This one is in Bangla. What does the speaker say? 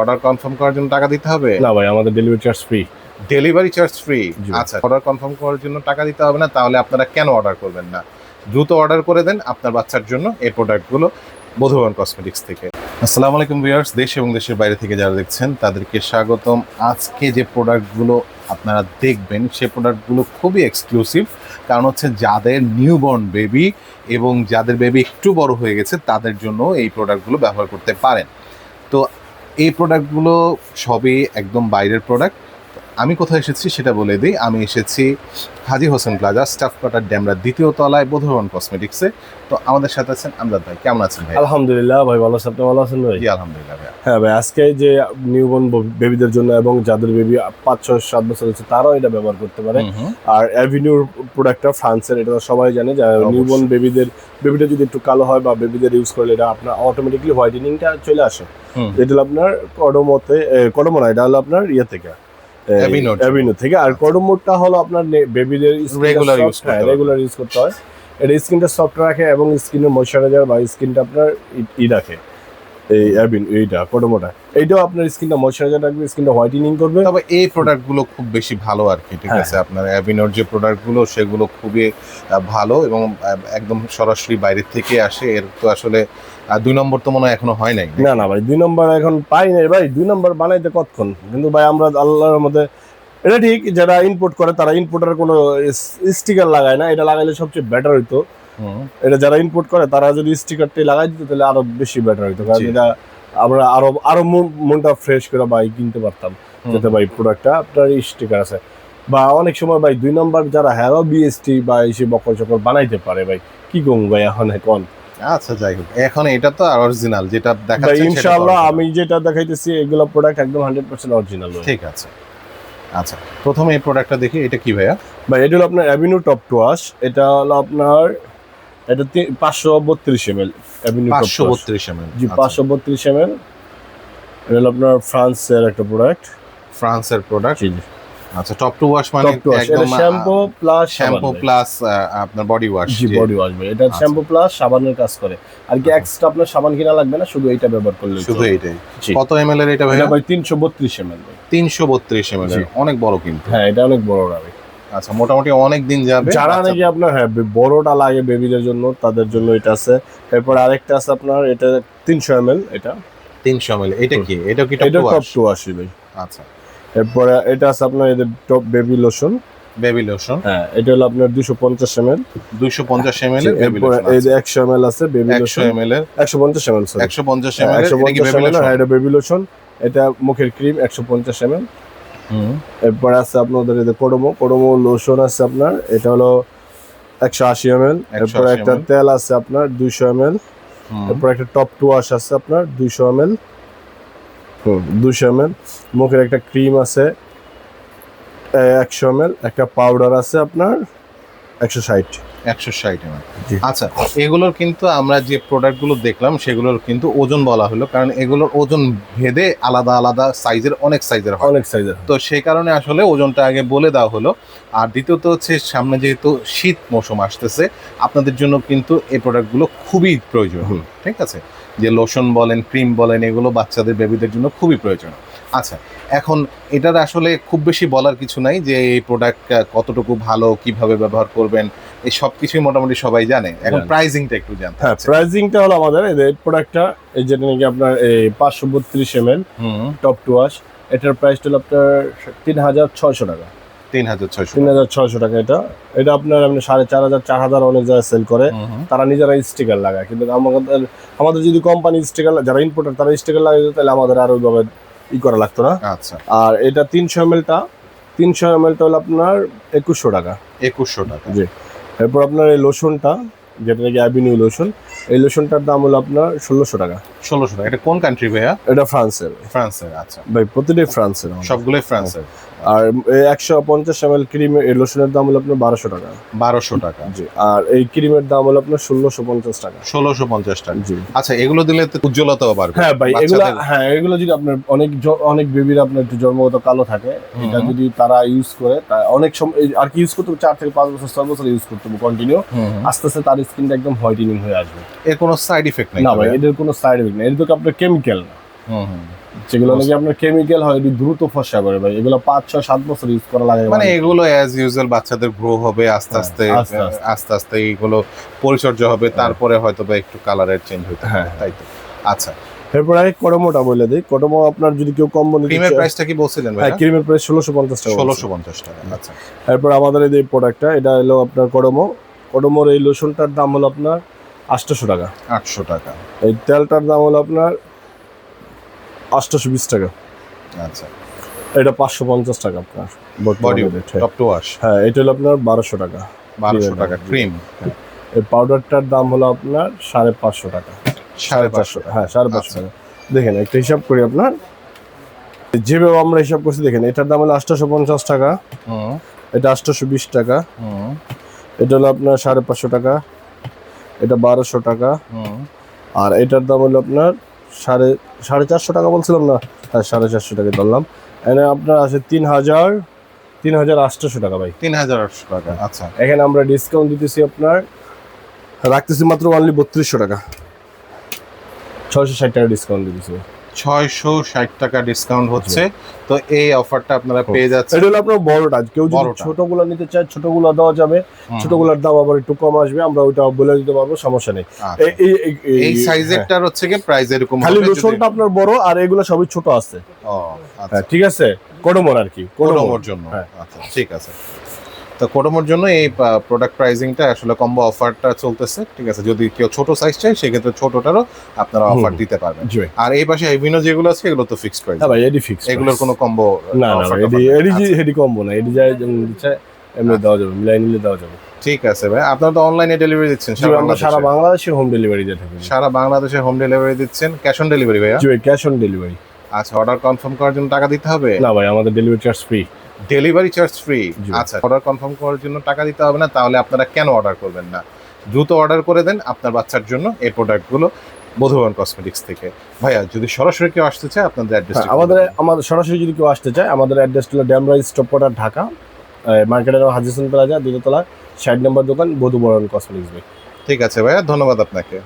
অর্ডার কনফার্ম করার জন্য টাকা দিতে হবে? না ভাই আমাদের delivery charge free delivery charge free আচ্ছা অর্ডার কনফার্ম করার জন্য টাকা দিতে হবে না তাহলে আপনারা কেন অর্ডার করবেন না? দ্রুত অর্ডার করে দেন আপনার বাচ্চার জন্য এই প্রোডাক্টগুলো বধুবন কসমেটিক্স থেকে। আসসালামু আলাইকুম ভিউয়ার্স দেশ এবং দেশের বাইরে থেকে যারা দেখছেন তাদেরকে স্বাগতম। আজকে যে প্রোডাক্টগুলো আপনারা দেখবেন সে প্রোডাক্টগুলো খুবই এক্সক্লুসিভ কারণ হচ্ছে যাদের নিউবর্ন বেবি এবং যাদের বেবি একটু বড় হয়ে গেছে তাদের জন্য এই প্রোডাক্টগুলো ব্যবহার করতে পারেন। তো এই প্রোডাক্টগুলো সবই একদম বাইরের প্রোডাক্ট আমি কোথায় এসেছি সেটা বলে দিই। আমি এসেছি Haji Hossain plaza staff quarter ড্যামরার দ্বিতীয় তলায় বোধবন কসমেটিক্সে। তো আমাদের সাথে আছেন আমজাদ ভাই। কেমন আছেন ভাই? আলহামদুলিল্লাহ ভাই ভালো আছেন? আপনি ভালো আছেন ভাই? জি আলহামদুলিল্লাহ ভাই হ্যাঁ ভাই আজকে যে নিউবর্ন বেবিদের জন্য এবং যাদের বেবি পাঁচ ছয় সাত বছর হচ্ছে তারাও এটা ব্যবহার করতে পারে। আর অ্যাভিনিউর প্রোডাক্টটা ফ্রান্সের এটা তো সবাই জানে যে। নিউবর্ন বেবিদের বেবিটা যদি একটু কালো হয় বা বেবিদের ইউজ করলে এটা আপনার অটোমেটিকলি হোয়াইটেনিংটা চলে আসে। এটা হলো আপনার কডমোতে কডমো না এটা হলো আপনার ইয়ে থেকে। থেকে। অ্যাভিনো থেকে। আর হলো আপনার বেবিদের রেগুলার ইউজ করতে রেগুলার ইউজ করতে হয়। এটা স্কিনটা সফট রাখে এবং স্কিনের ময়শ্চারাইজার বা স্কিনটা আপনার ই রাখে। এই অ্যাভিন এইটা কডমোটা এইটাও আপনার স্কিনটা ময়শ্চারাইজার রাখবে স্কিনটা হোয়াইটেনিং করবে। তবে এই প্রোডাক্টগুলো খুব বেশি ভালো আর কি ঠিক হ্যাঁ। আছে? আপনার অ্যাভিনোর যে প্রোডাক্টগুলো সেগুলো খুবই ভালো এবং একদম সরাসরি বাইরে থেকে আসে। এর তো আসলে দুই নম্বর তো মনে হয় এখনও হয় নাই না না ভাই দুই নম্বর এখন পাই নাই ভাই। দুই নম্বর বানাইতে কতক্ষণ? কিন্তু ভাই আমরা আল্লাহর মধ্যে এটা ঠিক যারা ইনপুট করে তারা ইনপুটের কোনো স্টিকার লাগায় না। এটা লাগাইলে সবচেয়ে বেটার হইতো। এটা যারা ইনপুট করে তারা যদি স্টিকারটি লাগাই দিত তাহলে আরও বেশি বেটার হইতো। কারণ এটা আমরা আরও আরও মনটা ফ্রেশ করে ভাই কিনতে পারতাম। যাতে ভাই প্রোডাক্টটা আপনার স্টিকার আছে। বা অনেক সময় ভাই দুই নম্বর যারা হ্যারো বিএসটি বা এসে বকর চকর বানাইতে পারে ভাই কি কম ভাই এখন এখন? আচ্ছা যাই হোক। এখন এটা তো অরিজিনাল যেটা তো ইনশাআল্লাহ আমি যেটা দেখাইতেছি এগুলো প্রোডাক্ট একদম হান্ড্রেড পার্সেন্ট অরিজিনাল ঠিক আছে। আচ্ছা প্রথমে এই প্রোডাক্টটা দেখি এটা কি ভাইয়া? ভাই এটা হলো আপনার অ্যাভিনিউ টপ টু এটা হলো আপনার এটা পাঁচশো বত্রিশ এম এল পাঁচশো বত্রিশ এম এল জি পাঁচশো বত্রিশ এম এল এটা হলো আপনার ফ্রান্সের একটা প্রোডাক্ট ফ্রান্সের প্রোডাক্ট আচ্ছা টপ টু ওয়াশ মানে একদম শ্যাম্পু প্লাস শ্যাম্পু প্লাস আপনার বডি ওয়াশ জি বডি ওয়াশ এটা আচ্ছা। শ্যাম্পু প্লাস সাবানের কাজ করে। আর কি এক্সট্রা আপনার সাবান কিনা লাগবে না শুধু এইটা ব্যবহার করলে শুধু এইটাই। কত এম এল এর এটা ভাই ভাই। তিনশো বত্রিশ এম এল অনেক বড় কিন্তু। হ্যাঁ এটা অনেক বড় ভাই। আচ্ছা মোটামুটি অনেক দিন যাবে। যারা নাকি আপনার হ্যাঁ বড়টা লাগে বেবিদের জন্য তাদের জন্য এটা আছে। এরপর আরেকটা আছে আপনার এটা তিনশো এম এটা। তিনশো এম এটা কি? এটা কি টপ এটা টপ টু আসি? ভাই। আচ্ছা। এরপরে এটা আছে আপনার এদের top baby lotion baby lotion হ্যাঁ এটা হলো আপনার দুশো পঞ্চাশ এম এল দুইশো পঞ্চাশ এর বেবি এরপরে এই যে একশো এম এল আছে বেবি লোশন এম এল এর। একশো পঞ্চাশ সরি একশো পঞ্চাশ এম এল একশো এটা কি পঞ্চাশ বেবি এম এল লোশন হ্যাঁ এটা বেবি লোশন এটা মুখের ক্রিম একশো পঞ্চাশ এম এল হুম এরপরে আছে আপনাদের এই যে কোডোমো কোডোমো লোশন আছে আপনার এটা হলো একশো আশি এম এল 180 এরপরে একটা তেল আছে আপনার দুইশো এম এল এরপর একটা টপ টু ওয়াশ আছে আপনার দুইশো এম এল হুম দুইশো এম এল মুখের একটা ক্রিম আছে একশো এম এল একটা পাউডার আছে আপনার একশো ষাট। একশো ষাট এম জি। আচ্ছা এগুলোর কিন্তু আমরা যে প্রোডাক্টগুলো দেখলাম সেগুলোর কিন্তু ওজন বলা হলো কারণ এগুলোর ওজন ভেদে আলাদা আলাদা সাইজের অনেক সাইজের হয়। অনেক সাইজের তো সেই কারণে আসলে ওজনটা আগে বলে দেওয়া হলো। আর দ্বিতীয়ত হচ্ছে সামনে যেহেতু শীত মৌসুম আসতেছে আপনাদের জন্য কিন্তু এই প্রোডাক্টগুলো খুবই প্রয়োজন। ঠিক আছে? যে লোশন বলেন ক্রিম বলেন এগুলো বাচ্চাদের বেবিদের জন্য খুবই প্রয়োজন। আচ্ছা এখন এটার আসলে খুব বেশি বলার কিছু নাই যে এই প্রোডাক্ট কতটুকু ভালো কীভাবে ব্যবহার করবেন এই সব কিছুই মোটামুটি সবাই জানে। এখন প্রাইজিংটা একটু জানতে হ্যাঁ প্রাইজিংটা হলো আমাদের এই যে প্রোডাক্টটা এই যেটা নাকি আপনার এই পাঁচশো বত্রিশ M L top to wash এটার প্রাইসটা হলো আপনার তিন হাজার ছয়শো টাকা। তিন হাজার ছয়শো তিন হাজার ছয়শো টাকা এটা। এটা আপনার আপনি সাড়ে চার হাজার চার হাজার অনেক জায়গায় সেল করে তারা নিজেরা স্টিকার লাগায়। কিন্তু আমাদের আমাদের যদি কোম্পানি স্টিকার যারা ইম্পোর্টার তারা স্টিকার দিত, তাহলে আমাদের আর ওইভাবে ই করা লাগতো না। আচ্ছা। আর এটা তিনশো এম এলটা তিনশো এম এলটা হলো আপনার একুশশো টাকা। একুশশো টাকা। জি। এরপর আপনার এই লোশনটা যেটা নাকি অ্যাভিনিউ লোশন এই লোশনটার দাম হলো আপনার ষোলোশো টাকা। ষোলোশো টাকা। এটা কোন কান্ট্রি ভাইয়া? এটা ফ্রান্সের। ফ্রান্সের আচ্ছা। ভাই প্রতিটাই ফ্রান্সের সবগুলোই ফ্রান্সের। আর একশো পঞ্চাশ এম এল ক্রিম লোশনের দাম হলো আপনার বারোশো টাকা। বারোশো টাকা। জি আর এই ক্রিমের দাম হলো আপনার ষোলোশো পঞ্চাশ টাকা। ষোলোশো পঞ্চাশ টাকা। জি। আচ্ছা এগুলো দিলে তো উজ্জ্বলতাও বাড়বে। হ্যাঁ ভাই এগুলো হ্যাঁ এগুলো যদি আপনার অনেক অনেক বেবির আপনার একটু জন্মগত কালো থাকে এটা যদি তারা ইউজ করে অনেক সময় আর কি ইউজ করতে চার থেকে পাঁচ বছর ছয় বছর ইউজ করতে হবে কন্টিনিউ আস্তে আস্তে তার স্কিনটা একদম হোয়াইটেনিং হয়ে আসবে। এর কোনো সাইড ইফেক্ট নেই না ভাই এদের কোনো সাইড এফেক্ট নেই। এটা তো আপনার কেমিক্যাল না। হুম, হুম। যেগুলো নাকি আপনার কেমিক্যাল হয় এটি দ্রুত ফসা করে ভাই। এগুলো পাঁচ ছয় সাত বছর ইউজ করা লাগে মানে এগুলো অ্যাজ ইউজুয়াল বাচ্চাদের গ্রো হবে আস্তে হ্যাঁ, আস্তে আস্তে আস্তে। আস্তে পরিচর্যা হবে তারপরে হয়তো বা একটু কালারের চেঞ্জ হতে হ্যাঁ, তাই তো? আচ্ছা। এরপর আরেক কটমোটা বলে দিই। কটমো আপনার যদি কেউ কম্বো নিতে ক্রিমের প্রাইসটা কি বলছিলেন হ্যাঁ ক্রিমের প্রাইস ষোলোশো পঞ্চাশ টাকা ষোলোশো পঞ্চাশ টাকা আচ্ছা। এরপর আমাদের এই যে প্রোডাক্টটা এটা হলো আপনার কডমো কডমোর এই লোশনটার দাম হলো আপনার আটশোশো টাকা। আটশো টাকা। এই তেলটার দাম হলো আপনার আটশোশো বিশ টাকা। আচ্ছা। এটা পাঁচশো পঞ্চাশ টাকা আপনার। বডি হ্যাঁ। টপ টু ওয়াশ হ্যাঁ এটা হলো আপনার বারোশো টাকা। বারোশো টাকা। ক্রিম এই পাউডারটার দাম হলো আপনার সাড়ে পাঁচশো টাকা। সাড়ে পাঁচশো হ্যাঁ সাড়ে পাঁচশো আচ্ছা। টাকা। দেখেন একটা হিসাব করি আপনার। যেভাবে আমরা হিসাব করছি দেখেন এটার দাম হলো আটশোশো পঞ্চাশ টাকা। হুম। এটা আটশোশো বিশ টাকা। হুম। এটা হলো আপনার সাড়ে পাঁচশো টাকা। এটা বারোশো টাকা। হুম। আর এটার দাম হলো আপনার সাড়ে সাড়ে চারশো টাকা বলছিলাম না? হ্যাঁ সাড়ে চারশো টাকা ধরলাম। এখানে আপনার আছে তিন হাজার তিন হাজার আটশোশো টাকা ভাই। তিন হাজার আটশো টাকা আচ্ছা। এখানে আমরা ডিসকাউন্ট দিতেছি আপনার রাখতেছি মাত্র অনলি বত্রিশশো টাকা। ছয়শো ষাট টাকা ডিসকাউন্ট দিতেছি। ছয়শো ষাট টাকা ডিসকাউন্ট হচ্ছে। তো এই অফারটা আপনারা পেয়ে যাচ্ছেন। এটা হলো আপনার বড়টা। কেউ যদি ছোটগুলো নিতে চায় ছোটগুলো দেওয়া যাবে। ছোটগুলোর দাম আবার একটু কম আসবে আমরা ওইটা বলে দিতে পারব সমস্যা নেই। আচ্ছা। এই- সাইজেরটার হচ্ছে কি প্রাইস এরকম। খালি লোশনটা আপনার বড় আর এগুলো সবই ছোট আছে। আচ্ছা। হ্যাঁ ঠিক আছে? কোডমোর আর কি কোডমোর কোডোমোর জন্য। হ্যাঁ। আচ্ছা ঠিক আছে। তো কোডোমোর জন্য এই প্রোডাক্ট প্রাইসিংটা আসলে কম্বো অফারটা চলতেছে ঠিক আছে? যদি কেউ ছোট সাইজ চাই সেক্ষেত্রে ছোটটারও আপনারা। অফার দিতে পারবেন। আর এই পাশে বিভিন্ন যেগুলো আছে এগুলো তো ফিক্সড প্রাইস হ্যাঁ ভাই এডি ফিক্স এগুলোর কোনো কম্বো না না ভাই, এডি এডি জি এডি কমবো না এডি যায় যেমন দিচ্ছে এমনি আচ্ছা। দেওয়া যাবে মিলাই নিলে দেওয়া যাবে। ঠিক আছে ভাই আপনারা তো অনলাইনে ডেলিভারি দিচ্ছেন সারা আমরা সারা বাংলাদেশে। হোম ডেলিভারি দিয়ে থাকি। সারা বাংলাদেশে হোম ডেলিভারি দিচ্ছেন ক্যাশ অন ডেলিভারি ভাইয়া? জি ভাই ক্যাশ অন ডেলিভারি আচ্ছা অর্ডার কনফার্ম করার জন্য টাকা দিতে হবে? না ভাই আমাদের delivery charge free delivery charge free আচ্ছা অর্ডার কনফার্ম করার জন্য টাকা দিতে হবে না তাহলে আপনারা কেন অর্ডার করবেন না? দ্রুত অর্ডার করে দেন আপনার বাচ্চার জন্য এই প্রোডাক্টগুলো বধুবন কসমেটিক্স থেকে। ভাইয়া যদি সরাসরি কেউ আসতে চায় আপনাদের অ্যাড্রেস আমাদের আমাদের সরাসরি যদি কেউ আসতে চায় আমাদের অ্যাড্রেস হলো ড্যামরা স্টপ কোয়ার্টার ঢাকা মার্কেটের হাজিসন প্লাজা দ্বিতীয়তলা ষাট নম্বর দোকান বধু বরণ কসমেটিক্স ঠিক আছে ভাইয়া ধন্যবাদ আপনাকে।